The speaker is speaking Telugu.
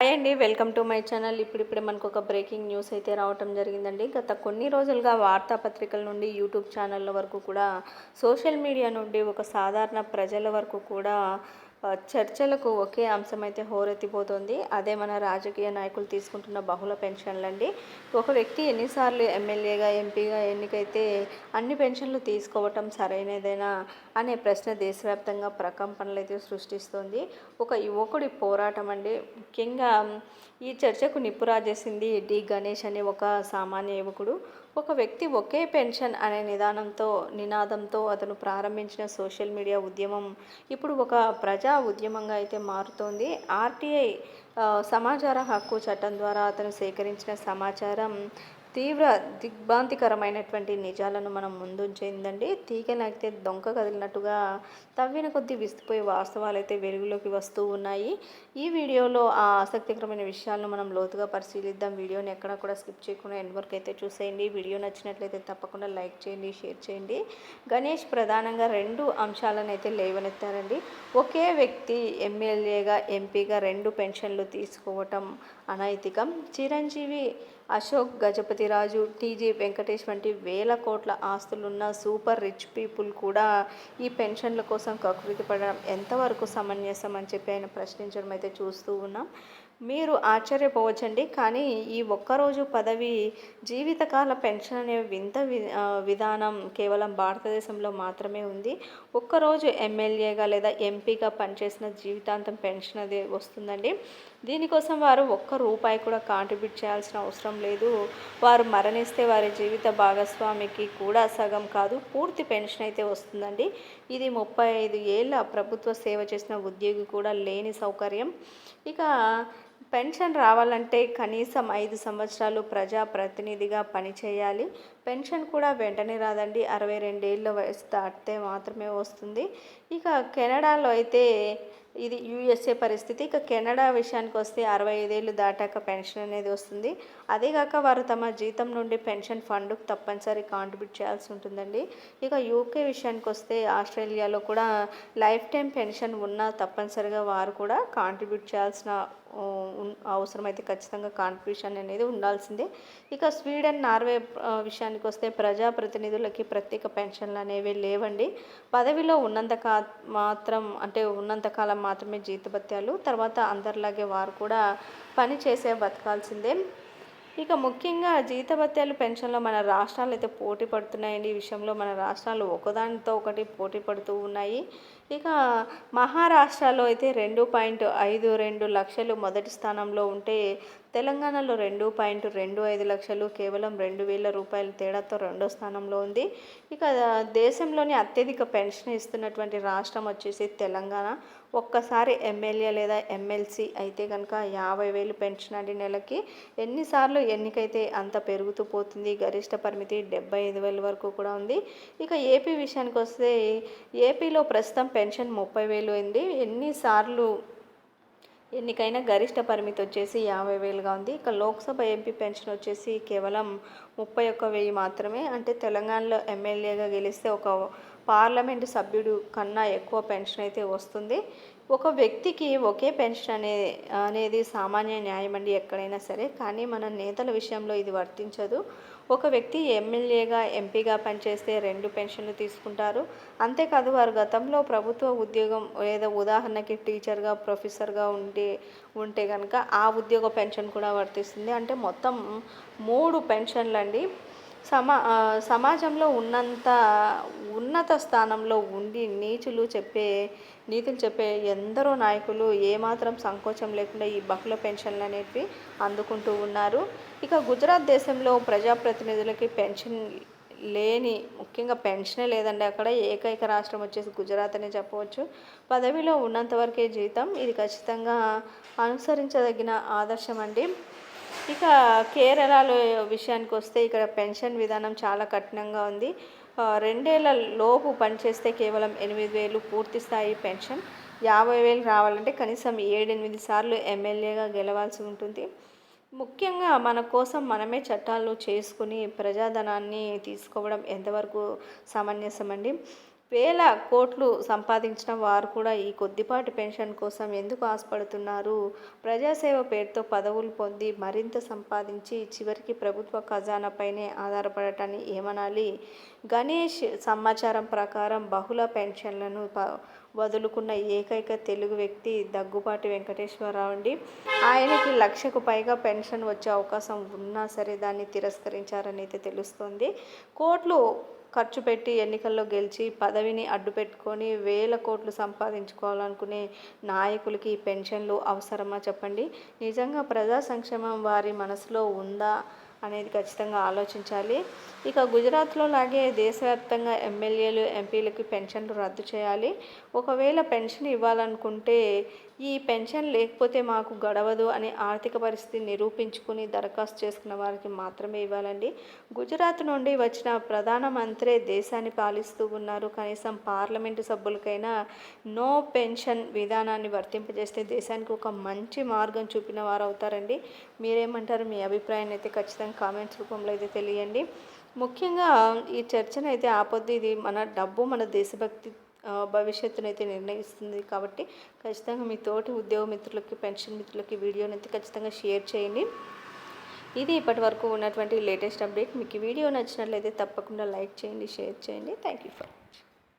హాయ్ అండి వెల్కమ్ టు మై ఛానల్. ఇప్పుడిప్పుడే మనకు ఒక బ్రేకింగ్ న్యూస్ అయితే రావటం జరిగిందండి. గత కొన్ని రోజులుగా వార్తాపత్రికల నుండి యూట్యూబ్ ఛానళ్ళ వరకు కూడా సోషల్ మీడియా నుండి ఒక సాధారణ ప్రజల వరకు కూడా చర్చలకు ఒకే అంశం అయితే హోరెత్తిపోతుంది. అదే మన రాజకీయ నాయకులు తీసుకుంటున్న బహుళ పెన్షన్లండి. ఒక వ్యక్తి ఎన్నిసార్లు ఎమ్మెల్యేగా ఎంపీగా ఎన్నికైతే అన్ని పెన్షన్లు తీసుకోవటం సరైనదేనా అనే ప్రశ్న దేశవ్యాప్తంగా ప్రకంపనలు అయితే సృష్టిస్తుంది. ఒక యువకుడి పోరాటం అండి ముఖ్యంగా ఈ చర్చకు నిప్పు రాజేసింది డి గణేష్ అనే ఒక సామాన్య యువకుడు. ఒక వ్యక్తి ఒకే పెన్షన్ అనే నిదానంతో నినాదంతో అతను ప్రారంభించిన సోషల్ మీడియా ఉద్యమం ఇప్పుడు ఒక ప్రజా ఉద్యమంగా అయితే మారుతోంది. ఆర్టీఐ సమాచార హక్కు చట్టం ద్వారా అతను సేకరించిన సమాచారం తీవ్ర దిగ్భ్రాంతికరమైనటువంటి నిజాలను మనం ముందుంచిందండి. తీగ నాకితే దొంక కదిలినట్టుగా తవ్విన కొద్దీ విస్తుపోయే వాస్తవాలు అయితే వెలుగులోకి వస్తూ ఉన్నాయి. ఈ వీడియోలో ఆ ఆసక్తికరమైన విషయాలను మనం లోతుగా పరిశీలిద్దాం. వీడియోని ఎక్కడ కూడా స్కిప్ చేయకుండా ఎండ్ వరకు అయితే చూసేయండి. వీడియో నచ్చినట్లయితే తప్పకుండా లైక్ చేయండి షేర్ చేయండి. గణేష్ ప్రధానంగా రెండు అంశాలను అయితే లేవనెత్తారండి. ఒకే వ్యక్తి ఎమ్మెల్యేగా ఎంపీగా రెండు పెన్షన్లు తీసుకోవటం అనైతికం. చిరంజీవి అశోక్ గజపతిరాజు టీజీ వెంకటేష్ వంటి వేల కోట్ల ఆస్తులున్న సూపర్ రిచ్ పీపుల్ కూడా ఈ పెన్షన్ల కోసం కకృతి పడడం ఎంతవరకు సమంజసం అని చెప్పి ఆయన ప్రశ్నించడం అయితే చూస్తూ ఉన్నాం. మీరు ఆశ్చర్యపోవచ్చండి. కానీ ఈ ఒక్కరోజు పదవి జీవితకాల పెన్షన్ అనే వింత వి విధానం కేవలం భారతదేశంలో మాత్రమే ఉంది. ఒక్కరోజు ఎమ్మెల్యేగా లేదా ఎంపీగా పనిచేసిన జీవితాంతం పెన్షన్ అది వస్తుందండి. దీనికోసం వారు ఒక్క రూపాయి కూడా కాంట్రిబ్యూట్ చేయాల్సిన అవసరం లేదు. వారు మరణిస్తే వారి జీవిత భాగస్వామికి కూడా సగం కాదు పూర్తి పెన్షన్ అయితే వస్తుందండి. ఇది ముప్పై ఐదు ఏళ్ళ ప్రభుత్వ సేవ చేసిన ఉద్యోగి కూడా లేని సౌకర్యం. ఇక పెన్షన్ రావాలంటే కనీసం ఐదు సంవత్సరాలు ప్రజా ప్రతినిధిగా పనిచేయాలి. పెన్షన్ కూడా వెంటనే రాదండి. అరవై రెండేళ్ళ వయసు దాటితే మాత్రమే వస్తుంది. ఇక కెనడాలో అయితే ఇది యూఎస్ఏ పరిస్థితి. ఇక కెనడా విషయానికి వస్తే అరవై ఐదేళ్ళు దాటాక పెన్షన్ అనేది వస్తుంది. అదేగాక వారు తమ జీతం నుండి పెన్షన్ ఫండ్కు తప్పనిసరి కాంట్రిబ్యూట్ చేయాల్సి ఉంటుందండి. ఇక యూకే విషయానికి వస్తే ఆస్ట్రేలియాలో కూడా లైఫ్ టైం పెన్షన్ ఉన్నా తప్పనిసరిగా వారు కూడా కాంట్రిబ్యూట్ చేయాల్సిన అవసరమైతే ఖచ్చితంగా కాన్ఫ్యూషన్ అనేది ఉండాల్సిందే. ఇక స్వీడన్ నార్వే విషయానికి వస్తే ప్రజాప్రతినిధులకి ప్రత్యేక పెన్షన్లు అనేవి లేవండి. పదవిలో ఉన్నంత కా మాత్రం అంటే ఉన్నంతకాలం మాత్రమే జీతభత్యాలు తర్వాత అందరిలాగే వారు కూడా పని చేసే బతకాల్సిందే. ఇక ముఖ్యంగా జీతభత్యాలు పెన్షన్లో మన రాష్ట్రాలు అయితే పోటీ పడుతున్నాయండి. ఈ విషయంలో మన రాష్ట్రాలు ఒకదానితో ఒకటి పోటీ పడుతూ ఉన్నాయి. ఇక మహారాష్ట్రలో అయితే రెండు పాయింట్ ఐదు రెండు లక్షలు మొదటి స్థానంలో ఉంటే తెలంగాణలో రెండు పాయింట్ రెండు ఐదు లక్షలు కేవలం రెండు వేల రూపాయల తేడాతో రెండో స్థానంలో ఉంది. ఇక దేశంలోని అత్యధిక పెన్షన్ ఇస్తున్నటువంటి రాష్ట్రం వచ్చేసి తెలంగాణ. ఒక్కసారి ఎమ్మెల్యే లేదా ఎమ్మెల్సీ అయితే కనుక యాభై వేలు పెన్షన్ అండి నెలకి. ఎన్నిసార్లు ఎన్నికైతే అంత పెరుగుతూ పోతుంది గరిష్ట పరిమితి డెబ్బై ఐదు వేల వరకు కూడా ఉంది. ఇక ఏపీ విషయానికి వస్తే ఏపీలో ప్రస్తుతం పెన్షన్ ముప్పై వేలు అయింది ఎన్నిసార్లు ఎన్నికైనా గరిష్ట పరిమితి వచ్చేసి యాభై వేలుగా ఉంది. ఇక లోక్సభ ఎంపీ పెన్షన్ వచ్చేసి కేవలం ముప్పై ఒక్క వెయ్యి మాత్రమే. అంటే తెలంగాణలో ఎమ్మెల్యేగా గెలిస్తే ఒక పార్లమెంటు సభ్యుడు కన్నా ఎక్కువ పెన్షన్ అయితే వస్తుంది. ఒక వ్యక్తికి ఒకే పెన్షన్ అనే అనేది సామాన్య న్యాయం అండి ఎక్కడైనా సరే. కానీ మన నేతల విషయంలో ఇది వర్తించదు. ఒక వ్యక్తి ఎమ్మెల్యేగా ఎంపీగా పనిచేస్తే రెండు పెన్షన్లు తీసుకుంటారు. అంతేకాదు వారు గతంలో ప్రభుత్వ ఉద్యోగం లేదా ఉదాహరణకి టీచర్గా ప్రొఫెసర్గా ఉండి ఉంటే కనుక ఆ ఉద్యోగ పెన్షన్ కూడా వర్తిస్తుంది. అంటే మొత్తం మూడు పెన్షన్లు అండి సమా సమాజంలో ఉన్నంత ఉన్నత స్థానంలో ఉండి నీచులు చెప్పే నీతులు చెప్పే ఎందరో నాయకులు ఏమాత్రం సంకోచం లేకుండా ఈ బహుళ పెన్షన్లు అనేటివి అందుకుంటూ ఉన్నారు. ఇక గుజరాత్ దేశంలో ప్రజాప్రతినిధులకి పెన్షన్ లేని ముఖ్యంగా పెన్షనే లేదండి అక్కడ ఏకైక రాష్ట్రం వచ్చేసి గుజరాత్ అనే చెప్పవచ్చు. పదవిలో ఉన్నంత వరకే జీతం ఇది ఖచ్చితంగా అనుసరించదగిన ఆదర్శం అండి. ఇక కేరళలో విషయానికి వస్తే ఇక్కడ పెన్షన్ విధానం చాలా కఠినంగా ఉంది. రెండేళ్ళ లోపు పనిచేస్తే కేవలం ఎనిమిది వేలు పూర్తి స్థాయి పెన్షన్. యాభై వేలు రావాలంటే కనీసం ఏడెనిమిది సార్లు ఎమ్మెల్యేగా గెలవాల్సి ఉంటుంది. ముఖ్యంగా మన కోసం మనమే చట్టాలు చేసుకుని ప్రజాధనాన్ని తీసుకోవడం ఎంతవరకు సమంజసం అండి వేల కోట్లు సంపాదించిన వారు కూడా ఈ కొద్దిపాటి పెన్షన్ కోసం ఎందుకు ఆశపడుతున్నారు? ప్రజాసేవ పేరుతో పదవులు పొంది మరింత సంపాదించి చివరికి ప్రభుత్వ ఖజానాపైనే ఆధారపడటాన్ని ఏమనాలి? గణేష్ సమాచారం ప్రకారం బహుళ పెన్షన్లను వదులుకున్న ఏకైక తెలుగు వ్యక్తి దగ్గుపాటి వెంకటేశ్వరరావు అండి ఆయనకి లక్షకు పైగా పెన్షన్ వచ్చే అవకాశం ఉన్నా సరే దాన్ని తిరస్కరించారని అయితే తెలుస్తోంది. కోట్లు ఖర్చు పెట్టి ఎన్నికల్లో గెలిచి పదవిని అడ్డు పెట్టుకొని వేల కోట్లు సంపాదించుకోవాలనుకునే నాయకులకి పెన్షన్లు అవసరమా చెప్పండి? నిజంగా ప్రజా సంక్షేమం వారి మనసులో ఉందా అనేది ఖచ్చితంగా ఆలోచించాలి. ఇక గుజరాత్లో లాగే దేశవ్యాప్తంగా ఎమ్మెల్యేలు ఎంపీలకి పెన్షన్లు రద్దు చేయాలి. ఒకవేళ పెన్షన్ ఇవ్వాలనుకుంటే ఈ పెన్షన్ లేకపోతే మాకు గడవదు అని ఆర్థిక పరిస్థితి నిరూపించుకుని దరఖాస్తు చేసుకున్న వారికి మాత్రమే ఇవ్వాలండి. గుజరాత్ నుండి వచ్చిన ప్రధానమంత్రే దేశాన్ని పాలిస్తూ ఉన్నారు. కనీసం పార్లమెంటు సభ్యులకైనా నో పెన్షన్ విధానాన్ని వర్తింపజేస్తే దేశానికి ఒక మంచి మార్గం చూపిన వారు అవుతారండి మీరేమంటారు? మీ అభిప్రాయాన్ని అయితే ఖచ్చితంగా కామెంట్స్ రూపంలో అయితే తెలియండి. ముఖ్యంగా ఈ చర్చను అయితే ఆపొద్దు. ఇది మన డబ్బు మన దేశభక్తి భవిష్యత్తునైతే నిర్ణయిస్తుంది కాబట్టి ఖచ్చితంగా మీ తోటి ఉద్యోగ మిత్రులకి పెన్షన్ మిత్రులకి వీడియోని అయితే ఖచ్చితంగా షేర్ చేయండి. ఇది ఇప్పటి వరకు ఉన్నటువంటి లేటెస్ట్ అప్డేట్. మీకు వీడియో నచ్చినట్లయితే తప్పకుండా లైక్ చేయండి షేర్ చేయండి. Thank you for